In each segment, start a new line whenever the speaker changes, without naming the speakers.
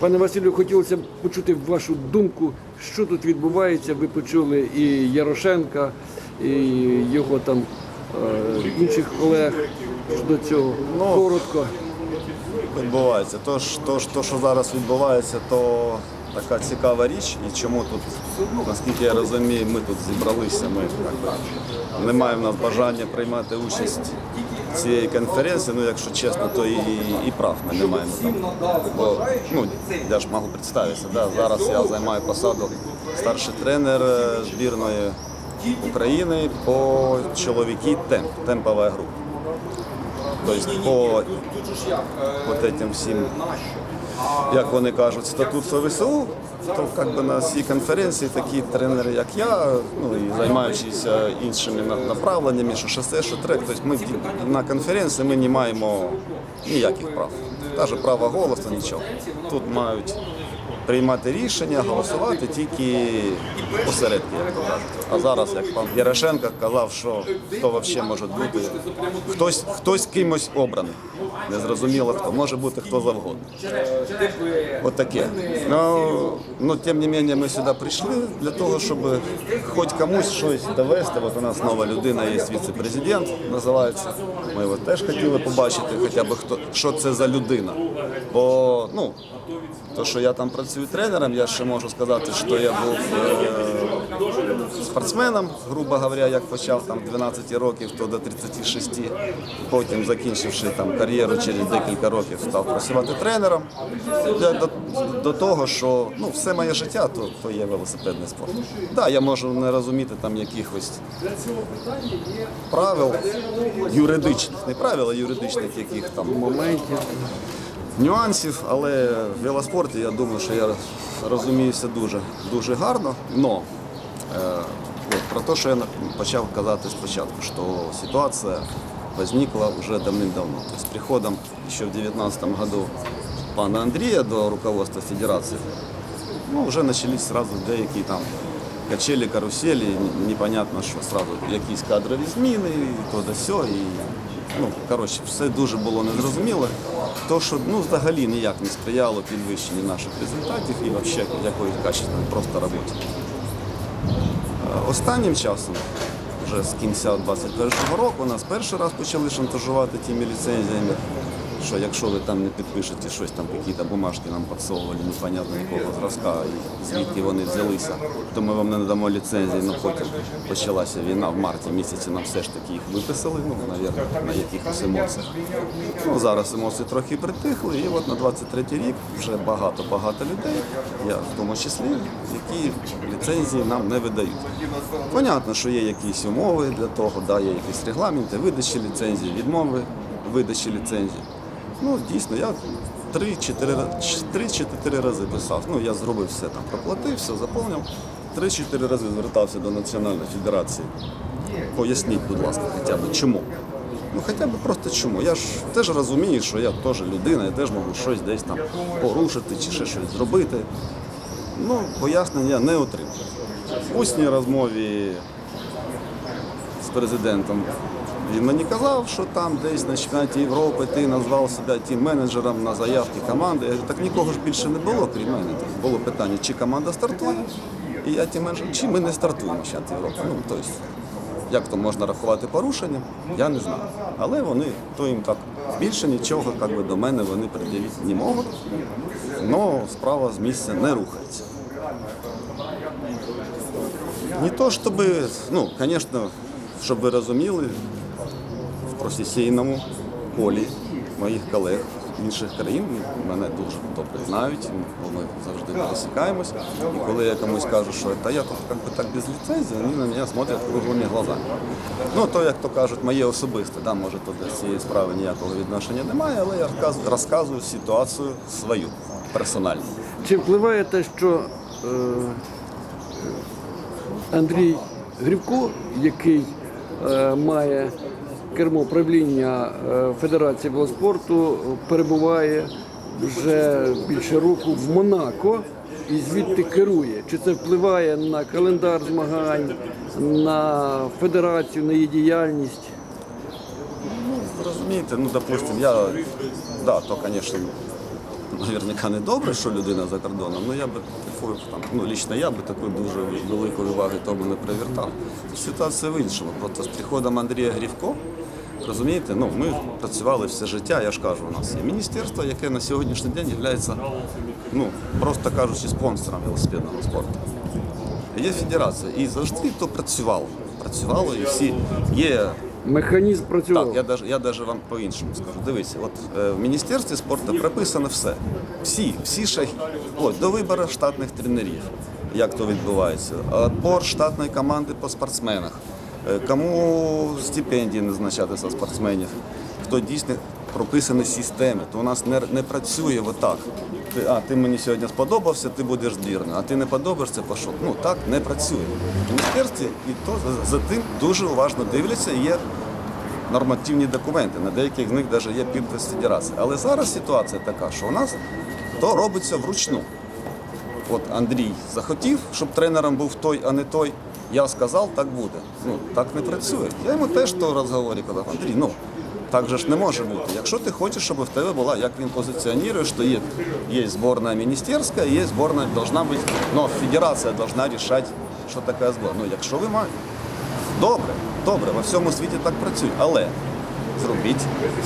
Пане Василю, хотілося б почути вашу думку, що тут відбувається. Ви почули і Ярошенка, і його там е, інших колег щодо цього.
Ну,
Коротко.
відбувається. То, ж- то, то, що зараз відбувається, то така цікава річ. І чому тут, наскільки я розумію, ми тут зібралися. Ми якби, немає в нас бажання приймати участь цієї конференції. Ну, якщо чесно, то і, і прав ми не маємо там. Бо ну, я ж можу представитися. Да? Зараз я займаю посаду старший тренер е, збірної України по чоловіки темп, темпова група. Тобто по по этим всім, як вони кажуть, статут ФВСУ, то как би, на цій конференції такі тренери, як я, ну і займаючися іншими направленнями, що шосе, що трек, тобто ми на конференції ми не маємо ніяких прав. Навіть права голосу, нічого. Тут мають приймати рішення, голосувати тільки посередки, як то кажуть. А зараз, як пан Ярошенко казав, що хто взагалі може бути, хтось, хтось кимось обраний. Незрозуміло хто, може бути хто завгодно. От таке. Ну, ну, тим не менше, ми сюди прийшли для того, щоб хоч комусь щось довести. От у нас нова людина є віце-президент, називається. Ми його теж хотіли побачити, хоча б хто, що це за людина. Бо, ну, то, що я там працюю тренером, я ще можу сказати, що я був е, спортсменом, грубо говоря, як почав там 12 років, то до 36, потім закінчивши там кар'єру через декілька років, став працювати тренером. Я до, до того, що ну, все моє життя то, то є велосипедний спорт. Так, да, я можу не розуміти там якихось правил юридичних, не правил, а юридичних яких там
Моментів.
Нюансів, але в велоспорті я думаю, що я розуміюся дуже, дуже гарно. Но е, от, про те, що я почав казати спочатку, що ситуація возникла вже давним-давно. З приходом ще в 2019 году пана Андрія до руководства Федерації, ну, вже почались сразу деякі там качелі, каруселі, непонятно, що сразу якісь кадрові зміни, і то да сьо, і ну, коротше, все дуже було незрозуміло. То, що ну, взагалі ніяк не сприяло підвищенню наших результатів і взагалі якоїсь качественної просто роботи. Е, Останнім часом, вже з кінця 21-го року, нас перший раз почали шантажувати тими ліцензіями, що якщо ви там не підпишете щось, там якісь бумажки нам підсовували, непонятно якого зразка, і звідки вони взялися, то ми вам не надамо ліцензії, ну потім почалася війна в марті місяці, нам все ж таки їх виписали, ну, мабуть, на якихось емоціях. Ну, зараз емоції трохи притихли, і от на 23-й рік вже багато-багато людей, я в тому числі, які ліцензії нам не видають. Понятно, що є якісь умови для того, да, є якісь регламенти, видачі ліцензії, відмови видачі ліцензії. Ну, дійсно, я три-чотири рази писав. Ну, я зробив все там, проплатив, все заповнив. Три-чотири рази звертався до Національної федерації. Поясніть, будь ласка, хоча б чому. Ну хоча б просто чому. Я ж теж розумію, що я теж людина, я теж можу щось десь там порушити чи ще щось зробити. Ну, пояснень я не отримав. В усній розмові з президентом він мені казав, що там десь на чемпіонаті Європи ти назвав себе тим менеджером на заявки команди. Я кажу, так нікого ж більше не було, крім мене. Було питання, чи команда стартує, і я тим менеджер, чи ми не стартуємо чемпіонаті Європи. Ну, тобто, як то можна рахувати порушенням, я не знаю. Але вони, то їм так більше нічого як би, до мене вони приділити не можуть. але справа з місця не рухається. Не то, щоб, ну, звісно, щоб ви розуміли, професійному полі моїх колег інших країн мене дуже добре знають, бо ми завжди пересікаємось. І коли я комусь кажу, що та я тут як би так без ліцензії, вони на мене смотрять круглими глазами. Ну, то, як то кажуть, моє особисте, да, може, то до цієї справи ніякого відношення немає, але я розказую, розказую ситуацію свою, персональну.
Чи впливає те, що е, Андрій Грівко, який е, має кермо правління е, Федерації велоспорту, перебуває вже більше року в Монако і звідти керує? Чи це впливає на календар змагань, на федерацію, на її діяльність?
Розумієте, ну, допустим, я, да, то, конечно, наверняка не добре, що людина за кордоном, але я би там, ну, лічно я би такої дуже великої уваги тому не привертав. Ситуація в іншому. Просто з приходом Андрія Грівко, розумієте, ну, ми працювали все життя, я ж кажу, у нас є міністерство, яке на сьогоднішній день є, ну, просто кажучи, спонсором велосипедного спорту. Є федерація, і завжди то працювало. Працювало і всі є
Механізм працював.
так, я даже, я даже вам по-іншому скажу. Дивіться, от е, в Міністерстві спорту прописано все. Всі, всі шаги, вплоть до вибору штатних тренерів, як то відбувається, відбор штатної команди по спортсменах, кому стипендії назначати за спортсменів, хто дійсно прописані системи, то у нас не, не працює отак. Ти, а, ти мені сьогодні сподобався, ти будеш збірною, а ти не подобаєшся, пішов. Ну так не працює. Міністерстві і то за, за тим дуже уважно дивляться. Є нормативні документи. На деяких з них навіть є підпис федерації. Але зараз ситуація така, що у нас то робиться вручну. От Андрій захотів, щоб тренером був той, а не той. Я сказав, так буде. Ну так не працює. Я йому теж то розговорі казав, Андрій, ну так же ж не може бути. Якщо ти хочеш, щоб в тебе була, як він позиціонує, що є, є зборна міністерська, є зборна, должна бути, ну, федерація должна рішати, що таке зборна. Ну, якщо ви маєте. Добре, добре, во всьому світі так працює. Але зробіть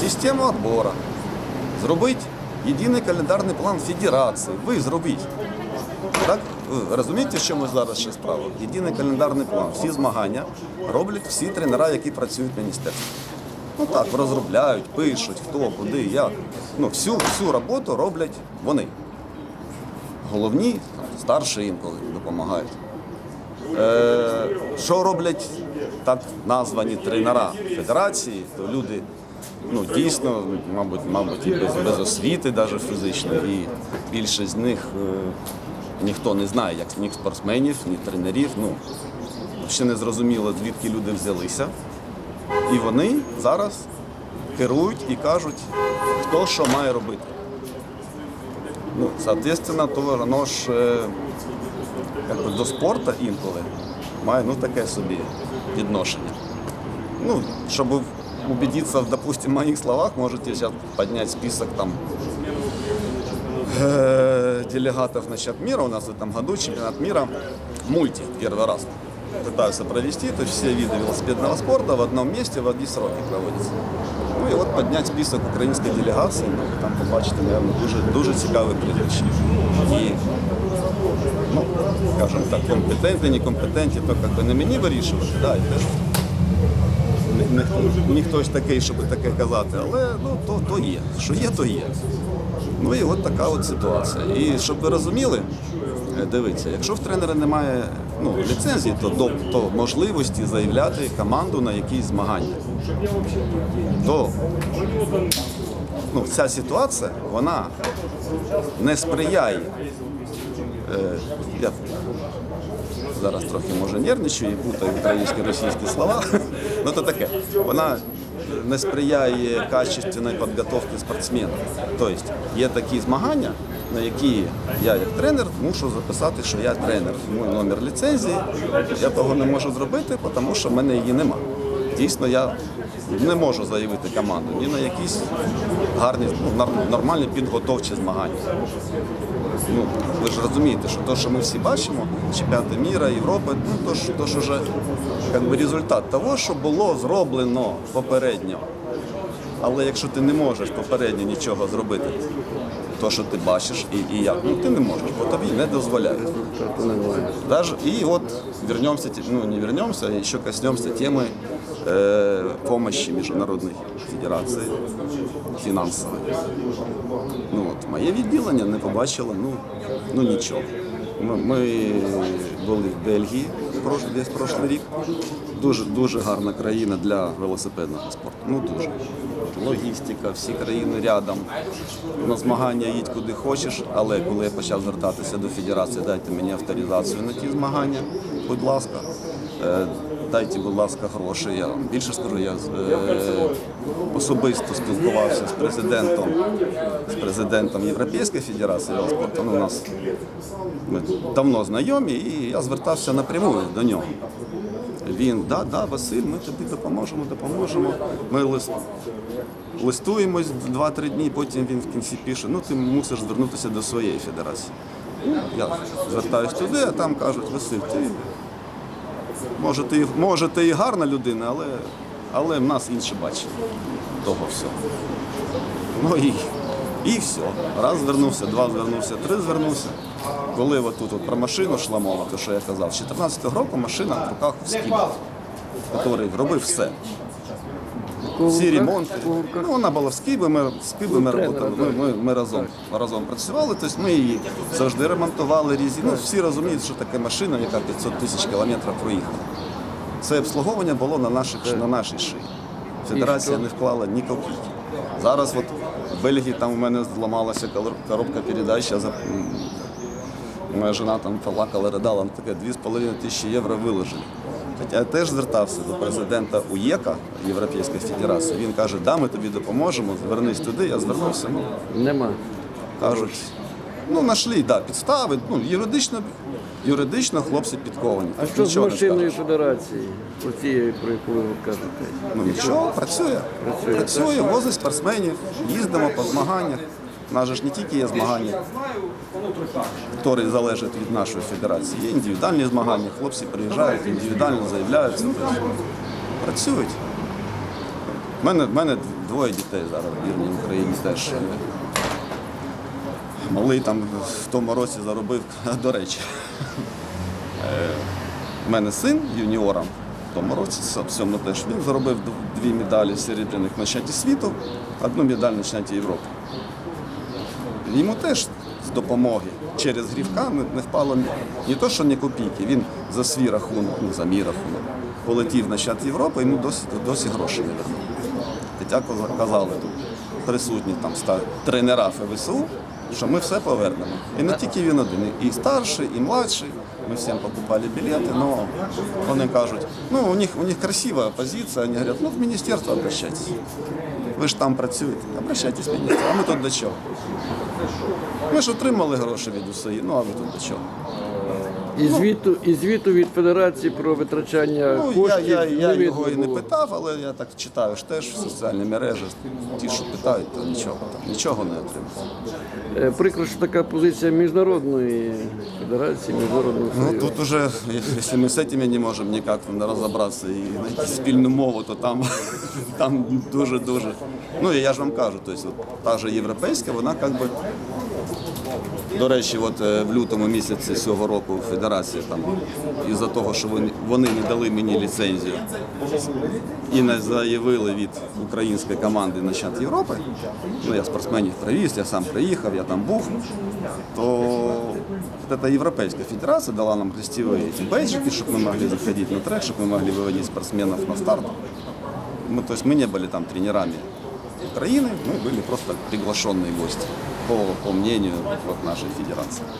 систему відбору, зробіть єдиний календарний план федерації. Ви зробіть. Так? Ви розумієте, що ми зараз ще справа? Єдиний календарний план. Всі змагання роблять всі тренера, які працюють в міністерстві. Ну так, розробляють, пишуть, хто, куди, як. Ну, всю, всю роботу роблять вони. Головні, старші інколи допомагають. Е, що роблять так названі тренера федерації, то люди ну, дійсно, мабуть, мабуть, і без, без освіти, навіть фізично, і більшість з них е, ніхто не знає, як ні спортсменів, ні тренерів. Ну, ще не зрозуміло, звідки люди взялися. І вони зараз керують і кажуть, хто що має робити. Ну, соответственно, то воно ж е, якби до спорту інколи має ну, таке собі відношення. Ну, щоб убедиться, допустим, в моих словах, можете сейчас поднять список там э, делегатов на чемпионат мира. У нас в этом году чемпионат мира мульти первый раз пытаются провести, то есть все виды велосипедного спорта в одном месте в одни сроки проводятся. Ну і от підняти список української делегації, ну, там побачите, мабуть, дуже, дуже цікаві прізвища. І ну, скажімо так, компетентні, некомпетентні, то якби не мені вирішувати, да, і теж ні- ні- ніхто ж такий, щоб таке казати, але ну, то, то є. Що є, то є. Ну і от така от ситуація. І щоб ви розуміли, е, дивіться, якщо в тренера немає ну, ліцензії, то, то, то можливості заявляти команду на якісь змагання. То ну, ця ситуація, вона не сприяє. Е, я зараз трохи може нервничаю і путаю українські російські слова. Ну то таке. Вона не сприяє качественної підготовки спортсменів. Тобто є такі змагання, на які я як тренер мушу записати, що я тренер. Мій номер ліцензії. Я того не можу зробити, тому що в мене її нема. Дійсно, я не можу заявити команду ні на якісь гарні, ну, нормальні підготовчі змагання. Ну, ви ж розумієте, що те, що ми всі бачимо, чемпіонати міра, Європи, ну то ж то як би, результат того, що було зроблено попередньо. Але якщо ти не можеш попередньо нічого зробити, то, що ти бачиш і, і як, ну ти не можеш, бо тобі не
немає.
Даже, и вот вернемся, те- ну не вернемся, а еще коснемся темы э, помощи Международной Федерации фінансової. Ну, от, моє відділення не побачило ну, ну нічого. Ми, ми були в Бельгії десь прошлий рік. Дуже, дуже гарна країна для велосипедного спорту. Ну дуже. Логістика, всі країни рядом. На змагання їдь куди хочеш, але коли я почав звертатися до федерації, дайте мені авторизацію на ті змагання, будь ласка. Дайте, будь ласка, гроші. Я більше скажу, я е, особисто спілкувався з президентом, з президентом Європейської Федерації велоспорту. Ну, у нас ми давно знайомі, і я звертався напряму до нього. він, да, да, Василь, ми тобі допоможемо, допоможемо. Ми лист, листуємось 2-3 дні, потім він в кінці пише, ну ти мусиш звернутися до своєї федерації. Я звертаюсь туди, а там кажуть, Василь, ти може ти, може, ти і гарна людина, але, але в нас інше бачення того всього. Ну і, і все. Раз звернувся, два звернувся, три звернувся. Коли от тут от про машину йшла мова, то що я казав, з 14-го року машина в руках в який робив все. Всі ремонти. Ну, вона була в Скібі, ми з Скіби ми, работали, ми, ми, ми разом, разом працювали, тобто ми її завжди ремонтували різні. Ну, всі розуміють, що таке машина, яка 500 тисяч кілометрів проїхала. Це обслуговування було на, наших, на нашій шиї. Федерація не вклала ні копійки. Зараз от в Бельгії там у мене зламалася коробка передач, я моя жена там плакала, ридала, таке 2,5 тисячі євро виложили. Хоча я теж звертався до президента УЄКа Європейської Федерації. Він каже, да, ми тобі допоможемо, звернись туди. Я звернувся. Ну,
Нема.
кажуть, ну знайшли, да, підстави. Ну, юридично, юридично хлопці підковані.
А що з
Нічого не
машиною
скажеш.
федерації, оцією, про яку ви кажете?
Ну нічого, працює.
Працює,
Працює, возить спортсменів, їздимо по змаганнях. У нас ж не тільки є змагання, які залежать від нашої федерації. Є індивідуальні змагання, хлопці приїжджають, індивідуально заявляються. Працюють. У мене, мене двоє дітей зараз в вірній Україні теж. Малий там в тому році заробив, до речі. У мене син юніором в тому році, теж він заробив дві медалі серебряних на чемпіонаті світу, одну медаль на чемпіонаті Європи. Йому теж з допомоги через грівка не, не впало ні то, що ні копійки. Він за свій рахунок, ну за мій рахунок, полетів на чемпіонат Європи, йому досі, досі грошей не вернули. Хоча казали тут присутні там тренера ФВСУ, що ми все повернемо. І не тільки він один, і старший, і младший. Ми всім покупали білети, але вони кажуть, ну у них, у них красива позиція, вони говорять, ну в міністерство обращайтесь. Ви ж там працюєте, обращайтесь в міністерство, а ми тут до чого? Ми ж отримали гроші від УСАІ, ну а ви тут до чого?
І звіту, і звіту від федерації про витрачання
Ну, я,
коштів
я, я
не
його і
видно
не
було.
питав, але я так читаю ж теж в соціальні мережі. Ті, що питають, то нічого там, нічого не отримав.
Е, Прикро, що така позиція міжнародної федерації, міжнародного
Ну
союзу.
тут уже, если мы с этими не можем никак разобратися і знайти спільну мову, то там, там дуже-дуже. Ну і я ж вам кажу, то есть, от, та же європейська, вона як би. До речі, от е, в лютому місяці цього року федерація там із-за того, що вони, вони не дали мені ліцензію і не заявили від української команди на чемпіонат Європи. Ну я спортсменів привіз, я сам приїхав, я там був. То вот эта Европейская федерация дала нам гостевые эти бейджики, чтобы мы могли заходить на трек, чтобы мы могли выводить спортсменов на старт. Мы, то есть мы не были там тренерами Украины, мы были просто приглашенные гости по, по мнению вот нашей федерации.